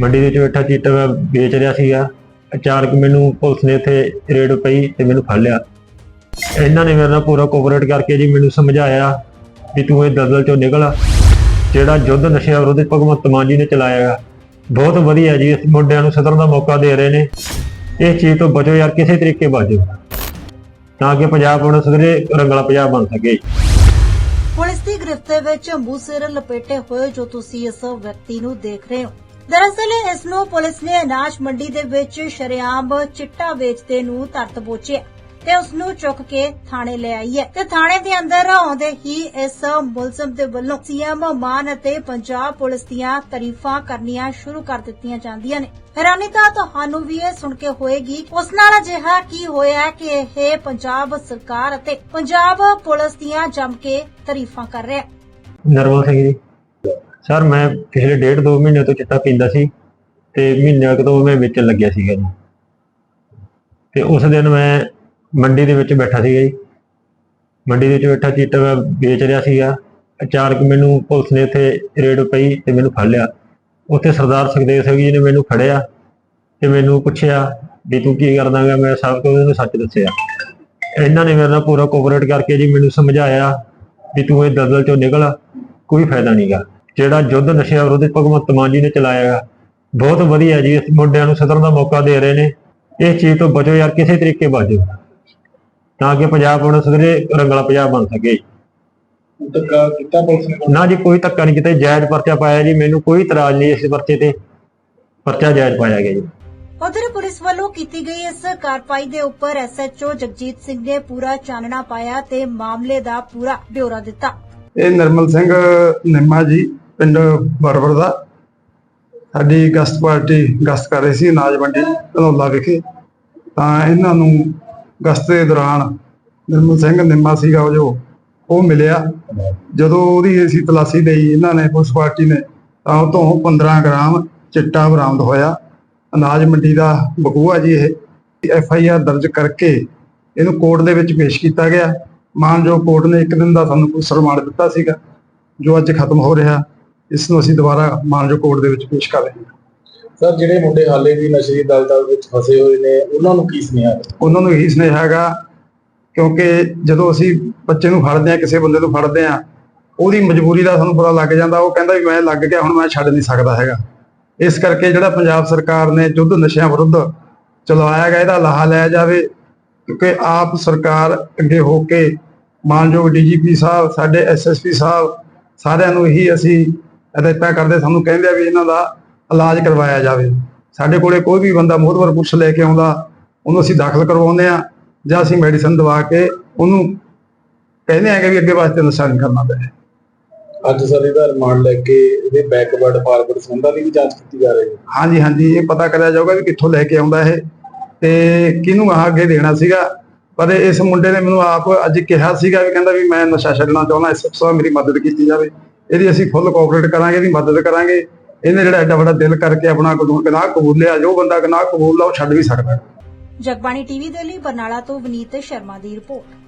ਮੰਡੀ ਦੇ ਵਿੱਚ ਬੈਠਾ ਚੀਟਾ ਮੈਂ ਵੇਚ ਰਿਹਾ ਸੀਗਾ। ਅਚਾਨਕ ਮੈਨੂੰ ਪੁਲਿਸ ਨੇ ਇੱਥੇ ਰੇਡ ਪਈ ਤੇ ਮੈਨੂੰ ਫੜ ਲਿਆ। ਇਹਨਾਂ ਨੇ ਮੇਰੇ ਨਾਲ ਪੂਰਾ ਕੋਆਪਰੇਟ ਕਰਕੇ ਜੀ ਮੈਨੂੰ ਸਮਝਾਇਆ ਵੀ ਤੂੰ ਇਹ ਦਲਦਲ ਚੋਂ ਨਿਕਲ ਜਿਹੜਾ ਯੁੱਧ ਨਸ਼ਿਆਂ ਵਿਰੁੱਧ ਭਗਵੰਤ ਮਾਨ ਜੀ ਨੇ ਚਲਾਇਆ ਬਹੁਤ ਵਧੀਆ ਜੀ, ਇਸ ਮੁੰਡਿਆਂ ਨੂੰ ਸਦਰਨ ਦਾ ਮੌਕਾ ਦੇ ਰਹੇ ਨੇ। ਇਸ ਚੀਜ਼ ਤੋਂ ਬਚੋ ਯਾਰ, ਕਿਸੇ ਤਰੀਕੇ ਬਚੋ ਤਾਂ ਕਿ ਪੰਜਾਬ ਹੁਣ ਸਵੇਰੇ ਰੰਗਲਾ ਪੰਜਾਬ ਬਣ ਸਕੇ ਪੁਲਿਸ ਦੀ ਗ੍ਰਿਫਤ ਵਿੱਚ ਮੂੰਹ ਲਪੇਟੇ ਹੋਏ ਜੋ ਤੁਸੀਂ ਇਸ ਵਿਅਕਤੀ ਨੂੰ ਦੇਖ ਰਹੇ ਹੋ। ਦਰਅਸਲ ਇਸ ਨੂੰ ਪੁਲਿਸ ਨੇ ਅਨਾਜ ਮੰਡੀ ਦੇ ਵਿੱਚ ਸ਼ਰੇਆਮ ਚਿੱਟਾ ਵੇਚਦੇ ਨੂੰ ਧਰ ਦਬੋਚਿਆ ਤੇ ਉਸ ਨੂੰ ਚੁੱਕ ਕੇ ਥਾਣੇ ਲੈ ਆਈ ਹੈ ਤੇ ਥਾਣੇ ਦੇ ਅੰਦਰ ਆਉਂਦੇ ਹੀ ਇਸ ਮੁਲਜ਼ਮ ਦੇ ਵੱਲੋਂ ਸੀਐਮ ਮਾਨ ਅਤੇ ਪੰਜਾਬ ਪੁਲਿਸ ਦੀਆਂ ਤਾਰੀਫਾਂ ਕਰਨੀਆਂ ਸ਼ੁਰੂ ਕਰ ਦਿੱਤੀਆਂ ਜਾਂਦੀਆਂ ਨੇ। ਹੈਰਾਨੀ ਤਾਂ ਤੁਹਾਨੂੰ ਵੀ ਇਹ ਸੁਣ ਕੇ ਹੋਏਗੀ, ਉਸ ਨਾਲ ਅਜਿਹਾ ਕੀ ਹੋਇਆ ਕਿ ਇਹ ਪੰਜਾਬ ਸਰਕਾਰ ਅਤੇ ਪੰਜਾਬ ਪੁਲਿਸ ਦੀਆਂ ਜੰਮ ਕੇ ਤਾਰੀਫਾਂ ਕਰ ਰਿਹਾ ਹੈ? ਸਿੰਘ ਜੀ। ਸਰ ਮੈਂ ਪਿਛਲੇ ਡੇਢ ਦੋ ਮਹੀਨੇ ਤੋਂ ਚਿੱਟਾ ਪੀਂਦਾ ਸੀ ਤੇ ਮਹੀਨੇ ਕੁ ਤੋਂ ਮੈਂ ਵੇਚਣ ਲੱਗਿਆ ਸੀਗਾ ਜੀ। ਤੇ ਉਸ ਦਿਨ ਮੈਂ ਮੰਡੀ ਦੇ ਵਿੱਚ ਬੈਠਾ ਸੀਗਾ ਜੀ। ਮੰਡੀ ਦੇ ਵਿੱਚ ਬੈਠਾ ਚਿੱਟਾ ਮੈਂ ਵੇਚ ਰਿਹਾ ਸੀਗਾ। ਅਚਾਨਕ ਮੈਨੂੰ ਪੁਲਿਸ ਨੇ ਇੱਥੇ ਰੇਡ ਪਈ ਤੇ ਮੈਨੂੰ ਫੜ ਲਿਆ। ਉੱਥੇ ਸਰਦਾਰ ਸੁਖਦੇਵ ਸਿੰਘ ਜੀ ਨੇ ਮੈਨੂੰ ਫੜਿਆ ਤੇ ਮੈਨੂੰ ਪੁੱਛਿਆ ਵੀ ਤੂੰ ਕੀ ਕਰਦਾਗਾ ਮੈਂ ਸਭ ਕੁਝ ਉਹਨੂੰ ਸੱਚ ਦੱਸਿਆ। ਇਹਨਾਂ ਨੇ ਮੇਰੇ ਨਾਲ ਪੂਰਾ ਕੋਆਪਰੇਟ ਕਰਕੇ ਜੀ ਮੈਨੂੰ ਸਮਝਾਇਆ ਵੀ ਤੂੰ ਇਹ ਦਲਦਲ ਚੋਂ ਨਿਕਲ, ਕੋਈ ਫਾਇਦਾ ਨਹੀਂਗਾ ਜਿਹੜਾ ਯੁੱਧ ਨਸ਼ਿਆਂ ਵਿਰੁੱਧ ਭਗਵੰਤ ਮਾਨ ਜੀ ਨੇ ਚਲਾਇਆ ਬਹੁਤ ਵਧੀਆ ਜੀ ਇਸ ਮੁੰਡਿਆਂ ਨੂੰ ਸਦਰਨ ਦਾ ਮੌਕਾ ਦੇ ਰਹੇ ਨੇ ਇਸ ਚੀਜ਼ ਤੋਂ ਬਚੋ ਯਾਰ ਕਿਸੇ ਤਰੀਕੇ ਬਚੋ ਤਾਂ ਕਿ ਪੰਜਾਬ ਹੁਣ ਸਵੇਰੇ ਰੰਗਲਾ ਪੰਜਾਬ ਬਣ ਸਕੇ ਧੱਕਾ ਕੀਤਾ ਪੁਲਿਸ ਨੇ? ਨਾ ਜੀ ਕੋਈ ਧੱਕਾ ਨਹੀਂ ਕੀਤਾ ਜਾਇਜ਼ ਪਰਚਾ ਪਾਇਆ ਜੀ ਮੈਨੂੰ ਕੋਈ ਇਤਰਾਜ਼ ਨਹੀਂ ਇਸ ਪਰਚੇ ਤੇ ਪਰਚਾ ਜਾਇਜ਼ ਪਾਇਆ ਗਿਆ ਜੀ। ਉਧਰ ਪੁਲਿਸ ਵੱਲੋਂ ਕੀਤੀ ਗਈ ਇਸ ਕਾਰਵਾਈ ਦੇ ਉੱਪਰ ਐਸਐਚਓ ਜਗਜੀਤ ਸਿੰਘ ਨੇ ਪੂਰਾ ਚਾਨਣਾ ਪਾਇਆ ਤੇ ਮਾਮਲੇ ਦਾ ਪੂਰਾ ਬਿਊਰਾ ਦਿੱਤਾ। ਇਹ ਨਿਰਮਲ ਸਿੰਘ ਨਿੰਮਾ ਜੀ ਪਿੰਡ ਬਰਬਰ ਦਾ। ਸਾਡੀ ਗਸਤ ਪਾਰਟੀ ਗਸਤ ਕਰ ਰਹੀ ਸੀ, ਅਨਾਜ ਮੰਡੀ, ਧਨੌਲਾ ਵਿਖੇ। ਤਾਂ ਇਹਨਾਂ ਨੂੰ ਗਸਤ ਦੇ ਦੌਰਾਨ ਨਿਰਮਲ ਸਿੰਘ ਨਿੰਮਾ ਸੀਗਾ ਉਹ ਜੋ, ਉਹ ਮਿਲਿਆ। ਜਦੋਂ ਉਹਦੀ ਅਸੀਂ ਤਲਾਸ਼ੀ ਲਈ, ਇਹਨਾਂ ਨੇ ਪੁਲਿਸ ਪਾਰਟੀ ਨੇ, ਤਾਂ ਉਹ ਤੋਂ 15 ਗ੍ਰਾਮ ਚਿੱਟਾ ਬਰਾਮਦ ਹੋਇਆ। ਅਨਾਜ ਮੰਡੀ ਦਾ ਬਕੂਆ ਜੀ ਇਹ, ਐਫ ਆਈ ਆਰ ਦਰਜ ਕਰਕੇ ਇਹਨੂੰ ਕੋਰਟ ਦੇ ਵਿੱਚ ਪੇਸ਼ ਕੀਤਾ ਗਿਆ। ਮਾਨਯੋਗ ਕੋਰਟ ਨੇ ਇੱਕ ਦਿਨ ਦਾ ਸਾਨੂੰ ਪੁਲਿਸ ਰਿਮਾਂਡ ਦਿੱਤਾ ਸੀਗਾ, ਜੋ ਅੱਜ ਖਤਮ ਹੋ ਰਿਹਾ। ਇਸ ਨੂੰ ਅਸੀਂ ਦੁਬਾਰਾ ਮਾਨਯੋਗ ਕੋਰਟ ਦੇ ਵਿੱਚ ਪੇਸ਼ ਕਰ ਰਹੇ ਹਾਂ। ਸਰ ਜਿਹੜੇ ਮੁੰਡੇ ਹਾਲੇ ਵੀ ਨਸ਼ੇ ਦੀ ਦਲਦਲ ਵਿੱਚ ਫਸੇ ਹੋਏ ਨੇ ਉਹਨਾਂ ਨੂੰ ਕੀ ਸੁਨੇਹਾ ਉਹਨਾਂ ਨੂੰ ਇਹੀ ਸੁਨੇਹਾ ਹੈਗਾ ਕਿਉਂਕਿ ਜਦੋਂ ਅਸੀਂ ਬੱਚੇ ਨੂੰ ਫੜਦੇ ਆ ਕਿਸੇ ਬੰਦੇ ਨੂੰ ਫੜਦੇ ਆ ਉਹਦੀ ਮਜਬੂਰੀ ਦਾ ਸਾਨੂੰ ਪਤਾ ਲੱਗ ਜਾਂਦਾ ਉਹ ਕਹਿੰਦਾ ਵੀ ਮੈਂ ਲੱਗ ਗਿਆ ਹੁਣ ਮੈਂ ਛੱਡ ਨਹੀਂ ਸਕਦਾ ਹੈਗਾ। ਇਸ ਕਰਕੇ ਜਿਹੜਾ ਪੰਜਾਬ ਸਰਕਾਰ ਨੇ ਯੁੱਧ ਨਸ਼ਿਆਂ ਵਿਰੁੱਧ ਚਲਾਇਆ ਗਿਆ ਇਹਦਾ ਲਾਹਾ ਲਿਆ ਜਾਵੇ ਕਿਉਂਕਿ ਆਪ ਸਰਕਾਰ ਅੱਗੇ ਹੋ ਕੇ ਮਾਨਯੋਗ ਡੀਜੀਪੀ ਸਾਹਿਬ ਸਾਡੇ ਐਸਐਸਪੀ ਸਾਹਿਬ ਸਾਰਿਆਂ ਨੂੰ ਇਹੀ ਅਸੀਂ ਹਦਾਇਤਾਂ ਕਰਦੇ ਸਾਨੂੰ ਕਹਿੰਦੇ ਆ ਵੀ ਇਹਨਾਂ ਦਾ ਇਲਾਜ ਕਰਵਾਇਆ ਜਾਵੇ। ਸਾਡੇ ਕੋਲੇ ਕੋਈ ਵੀ ਬੰਦਾ ਮੋਹਤਵਰ ਪੁੱਛ ਲੈ ਕੇ ਆਉਂਦਾ ਉਹਨੂੰ ਅਸੀਂ ਦਾਖਲ ਕਰਵਾਉਂਦੇ ਆ ਜਾਂ ਅਸੀਂ ਮੈਡੀਸਨ ਦਵਾ ਕੇ ਉਹਨੂੰ ਕਹਿੰਦੇ ਆ ਕਿ ਵੀ ਅੱਗੇ ਵਾਸਤੇ ਨਸ਼ਾ ਨਹੀਂ ਕਰਨਾ ਪਏ ਅੱਜ ਸਰ ਇਹਦਾ ਰਿਮਾਂਡ ਲੈ ਕੇ ਇਹਦੇ ਬੈਕਵਰਡ ਫਾਰਵਰਡ ਸੰਬੰਧਾਂ ਦੀ ਵੀ ਜਾਂਚ ਕੀਤੀ ਜਾ ਰਹੀ ਹੈ। ਹਾਂਜੀ ਹਾਂਜੀ ਇਹ ਪਤਾ ਕਰਿਆ ਜਾਊਗਾ ਵੀ ਕਿੱਥੋਂ ਲੈ ਕੇ ਆਉਂਦਾ ਇਹ ਤੇ ਕਿਹਨੂੰ ਆਹ ਅੱਗੇ ਦੇਣਾ ਸੀਗਾ। ਪਰ ਇਸ ਮੁੰਡੇ ਨੇ ਮੈਨੂੰ ਆਪ ਅੱਜ ਕਿਹਾ ਸੀਗਾ ਵੀ ਕਹਿੰਦਾ ਵੀ ਮੈਂ ਨਸ਼ਾ ਛੱਡਣਾ ਚਾਹੁੰਦਾ ਇਸ ਸਭ ਮੇਰੀ ਮਦਦ ਕੀਤੀ ਜਾਵੇ। ਇਹਦੀ ਅਸੀਂ ਫੁੱਲ ਕੋਆਪਰੇਟ ਕਰਾਂਗੇ, ਇਹਦੀ ਮਦਦ ਕਰਾਂਗੇ ਇਹਨੇ ਜਿਹੜਾ ਐਡਾ ਵੱਡਾ ਦਿਲ ਕਰਕੇ ਆਪਣਾ ਗੁਨਾਹ ਕਬੂਲ ਲਿਆ, ਜੋ ਬੰਦਾ ਗੁਨਾਹ ਕਬੂਲ ਲਾ, ਉਹ ਛੱਡ ਵੀ ਸਕਦਾ ਹੈ। ਜਗਬਾਣੀ ਟੀਵੀ ਦੇ ਲਈ ਬਰਨਾਲਾ ਤੋਂ ਵਿਨੀਤ ਸ਼ਰਮਾ ਦੀ ਰਿਪੋਰਟ